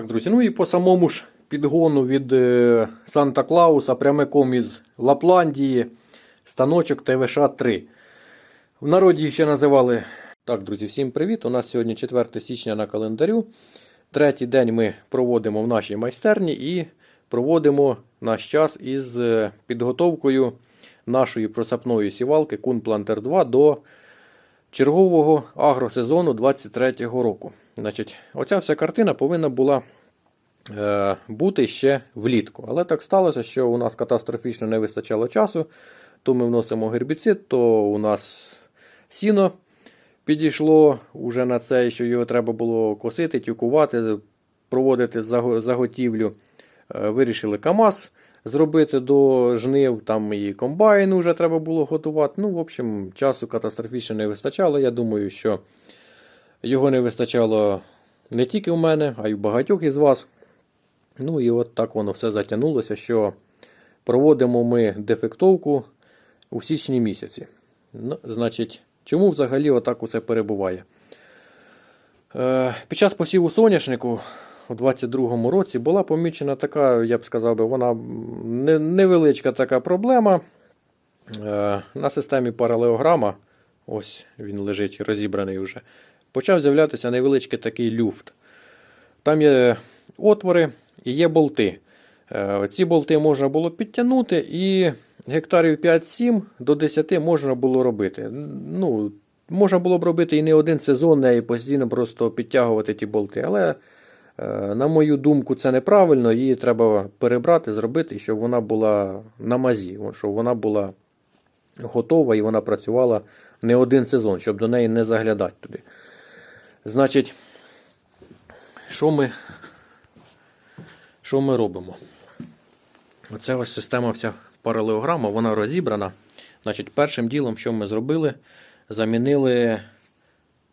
Так, друзі, ну і по самому ж підгону від е, Санта Клауса прямиком із Лапландії станочок ТВШ-3. В народі їх ще називали. Так, друзі, всім привіт! У нас сьогодні 4 січня на календарю. Третій день ми проводимо в нашій майстерні і проводимо наш час із е, підготовкою нашої просапної сівалки Kun Planter 2 до чергового агросезону 23-го року. Значить, оця вся картина повинна була е, бути ще влітку. Але так сталося, що у нас катастрофічно не вистачало часу. То ми вносимо гербіцид, то у нас сіно підійшло вже на це, що його треба було косити, тюкувати, проводити заготівлю. Е, Вирішили КАМАЗ зробити до жнив, там і комбайн вже треба було готувати. Ну, в общем, часу катастрофічно не вистачало. Я думаю, що його не вистачало не тільки у мене, а й у багатьох із вас. Ну і от так воно все затягнулося, що проводимо ми дефектовку у січні місяці. Ну, значить, чому взагалі отак усе перебуває? Е, під час посіву соняшнику у 22-му році була помічена така, я б сказав, би, вона невеличка така проблема. Е, на системі паралеограма, ось він лежить розібраний вже, почав з'являтися невеличкий такий люфт. Там є отвори і є болти. Е, Ці болти можна було підтягнути, і гектарів 5-7 до 10 можна було робити. Ну, можна було б робити і не один сезон, і постійно просто підтягувати ті болти. Але, на мою думку, це неправильно, її треба перебрати, зробити, щоб вона була на мазі, щоб вона була готова і вона працювала не один сезон, щоб до неї не заглядати туди. Значить, що ми, що ми робимо? Оце ось система вся паралеограма, вона розібрана. Значить, першим ділом, що ми зробили, замінили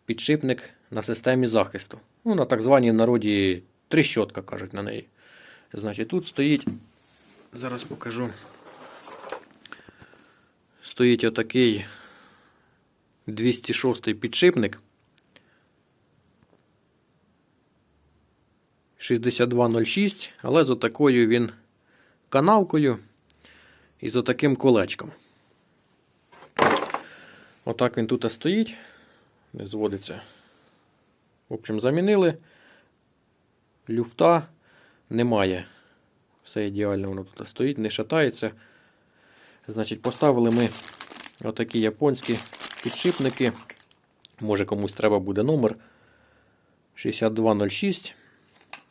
підшипник на системі захисту. Ну, на так званій народі тріщотка, кажуть на неї. Значить, тут стоїть, зараз покажу. Стоїть отакий 206 підшипник. 6206, але з отакою він канавкою і з отаким колечком. Отак він тут стоїть, не зводиться. В общем, замінили. Люфта немає. Все ідеально воно тут стоїть, не шатається. Значить, поставили ми отакі японські підшипники. Може комусь треба буде номер 6206.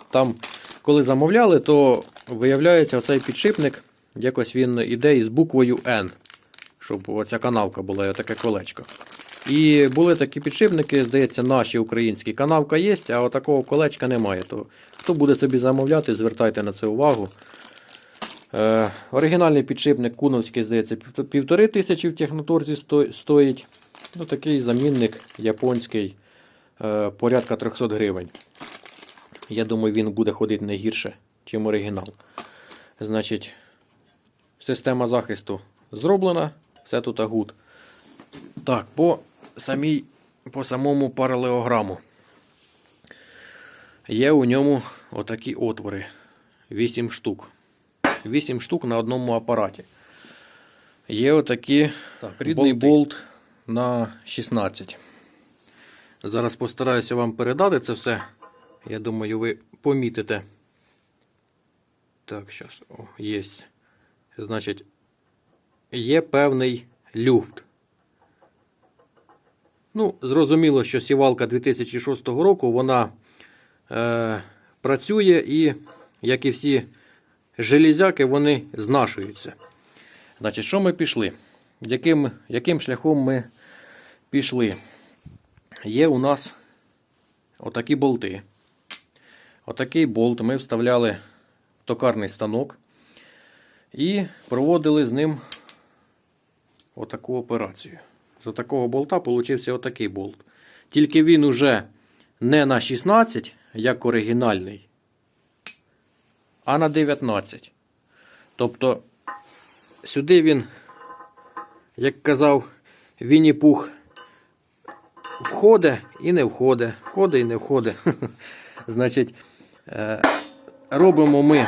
Там, коли замовляли, то виявляється, оцей підшипник, якось він іде із буквою N, щоб оця канавка була і отаке колечко. І були такі підшипники, здається, наші українські. Канавка є, а отакого колечка немає. То хто буде собі замовляти, звертайте на це увагу. Е, оригінальний підшипник куновський, здається, півтори тисячі в техноторзі сто- стоїть. Ну, такий замінник японський, е, порядка 300 гривень. Я думаю, він буде ходити не гірше, ніж оригінал. Значить, система захисту зроблена, все тут агут. Так, по, самій, по самому паралеограму. Є у ньому отакі отвори. 8 штук. 8 штук на одному апараті. Є отакі так, рідний болти. болт на 16. Зараз постараюся вам передати це все. Я думаю, ви помітите. Так, зараз. О, є. Значить, є певний люфт. Ну, зрозуміло, що сівалка 2006 року вона е, працює і, як і всі железяки, вони знашуються. Значить, що ми пішли? Яким, яким шляхом ми пішли? Є у нас отакі болти. Отакий болт ми вставляли в токарний станок і проводили з ним отаку операцію. З отакого болта получився отакий болт. Тільки він уже не на 16, як оригінальний, а на 19. Тобто сюди він, як казав Вінні Пух, входить і не входить. Входить і не входить. Значить, Е, робимо ми.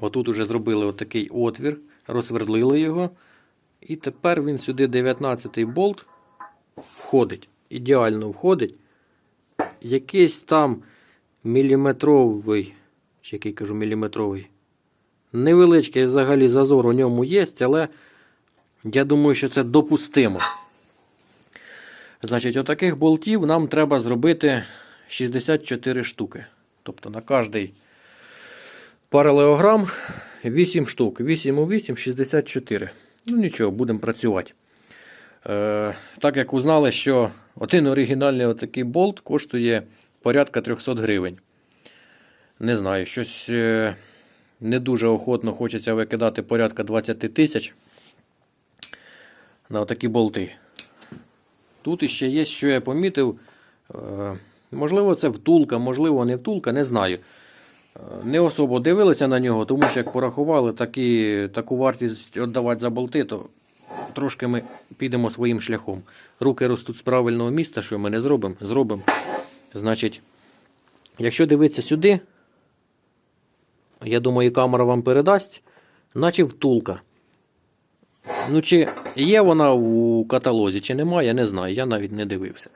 Отут уже зробили отакий отвір, розсвердлили його. І тепер він сюди 19-й болт входить. Ідеально входить. Якийсь там міліметровий, чи який кажу міліметровий. Невеличкий взагалі зазор у ньому є, але я думаю, що це допустимо. Значить, отаких болтів нам треба зробити 64 штуки. Тобто на кожний паралеограм 8 штук. 8 у 8 64. Ну нічого, будемо працювати. Е, так як узнали, що один оригінальний отакий болт коштує порядка 300 гривень. Не знаю, щось е, не дуже охотно хочеться викидати порядка 20 тисяч на отакі болти. Тут іще є, що я помітив. Е, можливо, це втулка, можливо, не втулка, не знаю. Не особо дивилися на нього, тому що як порахували такі, таку вартість віддавати за болти, то трошки ми підемо своїм шляхом. Руки ростуть з правильного місця, що ми не зробимо? Зробимо. Значить, якщо дивитися сюди, я думаю, камера вам передасть, наче втулка. Ну, чи є вона у каталозі, чи немає, я не знаю, я навіть не дивився.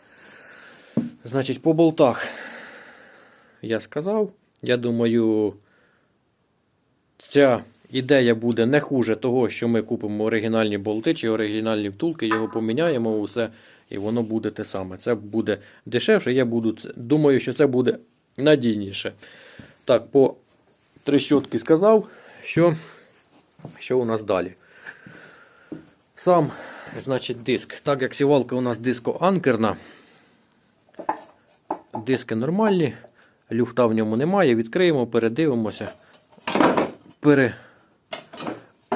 Значить, по болтах я сказав. Я думаю, ця ідея буде не хуже того, що ми купимо оригінальні болти чи оригінальні втулки, його поміняємо усе, і воно буде те саме. Це буде дешевше, я буду, думаю, що це буде надійніше. Так, по трещотки сказав, що, що у нас далі. Сам, значить, диск. Так як сівалка у нас дискоанкерна, диски нормальні, люфта в ньому немає. Відкриємо, передивимося. Пере...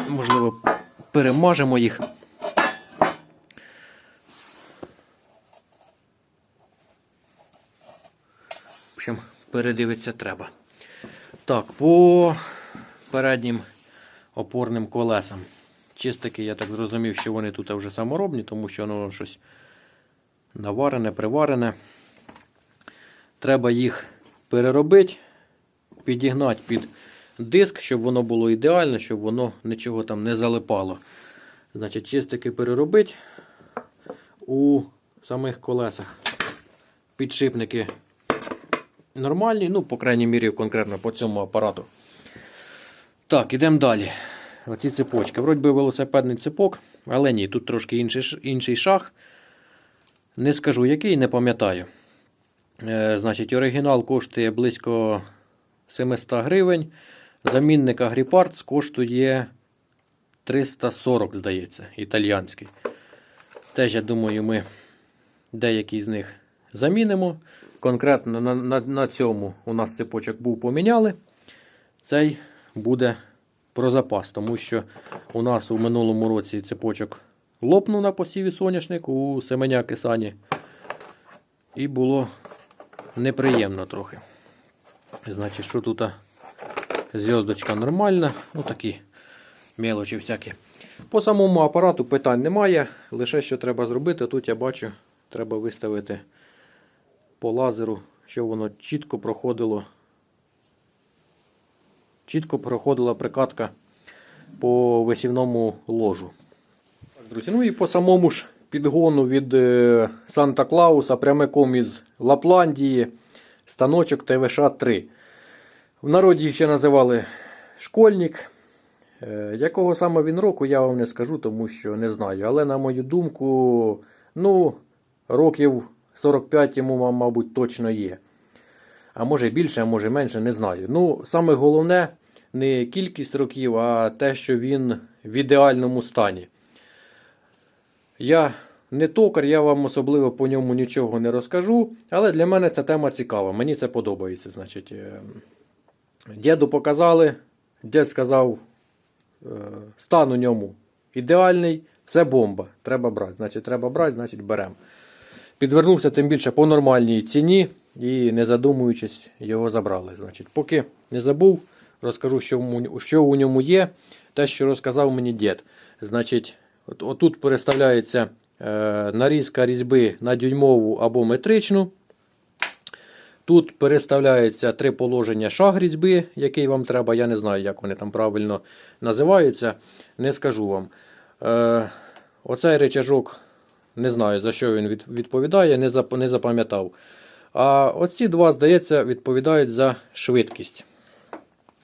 Можливо, перемажемо їх. В общем, передивитися треба. Так, по переднім опорним колесам. Чистики, я так зрозумів, що вони тут вже саморобні, тому що воно щось наварене, приварене. Треба їх переробити, підігнати під диск, щоб воно було ідеально, щоб воно нічого там не залипало. Значить, чистики переробити у самих колесах. Підшипники нормальні, ну, по крайній мірі, конкретно по цьому апарату. Так, ідемо далі. Оці цепочки. Вроді би велосипедний цепок, але ні, тут трошки інший, інший шаг. Не скажу який, не пам'ятаю. Е, значить, оригінал коштує близько 700 гривень. Замінник Агріпартс коштує 340, здається, італіянський. Теж, я думаю, ми деякі з них замінимо. Конкретно на, на, на цьому у нас цепочок був поміняли. Цей буде про запас, тому що у нас у минулому році цепочок лопнув на посіві соняшник у Семеняки Сані. І було неприємно трохи. Значить, що тут зв'язочка нормальна, ну такі мелочі всякі. По самому апарату питань немає. Лише що треба зробити, тут я бачу, треба виставити по лазеру, щоб воно чітко проходило. Чітко проходила прикатка по висівному ложу. Друзі, ну і по самому ж підгону від е, Санта Клауса прямиком із Лапландії станочок ТВШ-3. В народі їх ще називали школьник. Е, Якого саме він року, я вам не скажу, тому що не знаю. Але на мою думку, ну, років 45 йому, мабуть, точно є. А може більше, а може менше, не знаю. Ну, саме головне не кількість років, а те, що він в ідеальному стані. Я не токар, я вам особливо по ньому нічого не розкажу, але для мене ця тема цікава. Мені це подобається. Значить, е, діду показали, дід сказав, е, стан у ньому ідеальний, все бомба. Треба брати. Значить, треба брати, значить беремо. Підвернувся тим більше по нормальній ціні і, не задумуючись, його забрали. Значить, поки не забув, розкажу, що у ньому є. Те, що розказав мені дід. Значить, от, отут переставляється е, нарізка різьби на дюймову або метричну. Тут переставляється три положення шаг різьби, який вам треба. Я не знаю, як вони там правильно називаються. Не скажу вам. Е, оцей речажок, не знаю, за що він відповідає, не, зап- не запам'ятав. А оці два, здається, відповідають за швидкість.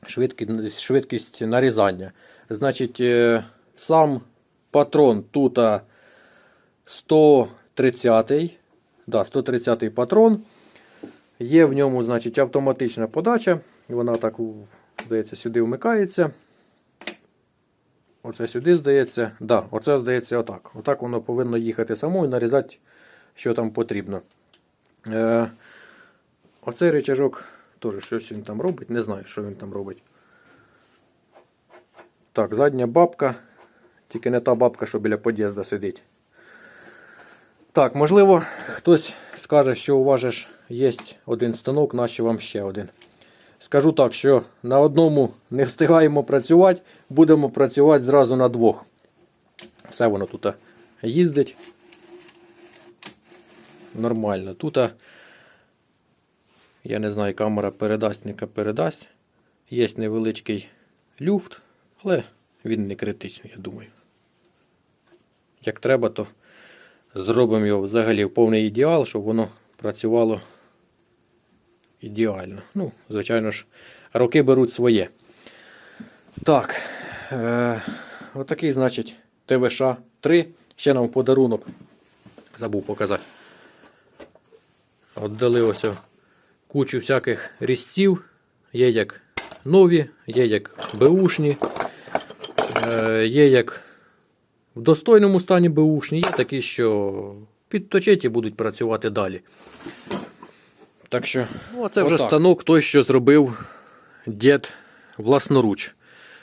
Швидкість, швидкість нарізання. Значить, е, сам патрон тут 130 да, 130 патрон. Є в ньому значить, автоматична подача. Вона так, здається, сюди вмикається. Оце сюди здається. Да, оце здається отак. Отак воно повинно їхати само і нарізати, що там потрібно. Е, оцей речажок теж щось він там робить. Не знаю, що він там робить. Так, задня бабка. Тільки не та бабка, що біля під'їзду сидить. Так, можливо, хтось скаже, що у вас ж є один станок, нащо вам ще один. Скажу так, що на одному не встигаємо працювати, будемо працювати зразу на двох. Все воно тут їздить. Нормально. Тут, я не знаю, камера передасть, не передасть. Є невеличкий люфт, але він не критичний, я думаю. Як треба, то зробимо його взагалі в повний ідеал, щоб воно працювало ідеально. Ну, звичайно ж, роки беруть своє. Так. Е, отакий, значить, ТВШ 3. Ще нам подарунок. Забув показати. От дали ось кучу всяких різців. Є як нові, є як беушні, е, є як в достойному стані беушні, є такі, що підточить і будуть працювати далі. Так що, ну, це вже Отак. станок той, що зробив дід власноруч.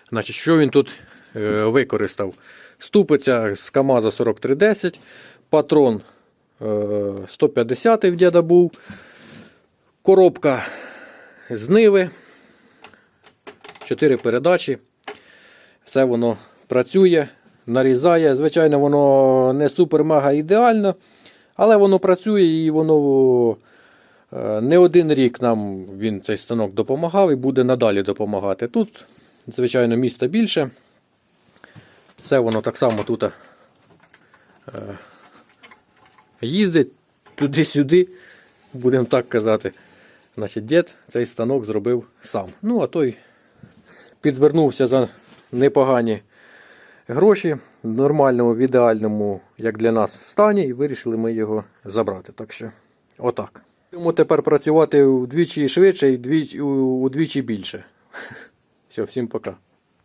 Значить, що він тут е, використав? Ступиця з КАМАЗа 4310, патрон е, 150 в діда був, коробка з Ниви, 4 передачі. Все воно працює, нарізає. Звичайно, воно не супер-мега ідеально, але воно працює і воно е, не один рік нам він цей станок допомагав і буде надалі допомагати. Тут, звичайно, міста більше. Все воно так само тут е, їздить туди-сюди, будемо так казати. Значить, дід цей станок зробив сам. Ну, а той підвернувся за непогані гроші в нормальному, в ідеальному, як для нас, стані, і вирішили ми його забрати. Так що, отак. Будемо тепер працювати вдвічі швидше і удвічі більше. Все, всім пока.